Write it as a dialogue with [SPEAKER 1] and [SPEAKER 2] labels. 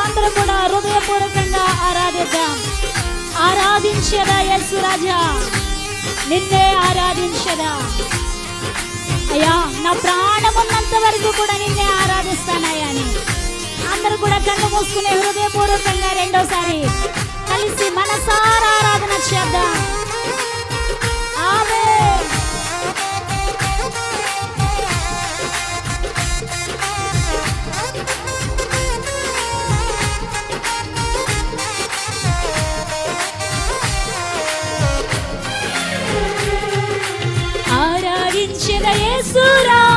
[SPEAKER 1] చప్పట్లు అందరూ కూడా హృదయపూర్వకంగా ఆరాధిద్దాం. ఆరాధించదా యేసు రాజా? నిన్నే ఆరాధించదా? అయ్యా నా ప్రాణం ఉన్నంత వరకు కూడా నిన్నే ఆరాధిస్తానయ్యా అని అందరూ కూడా కళ్ళు మూసుకునే హృదయపూర్వకంగా రెండోసారి కలిసి మనసారా ఆరాధన చేద్దాం. Jesus.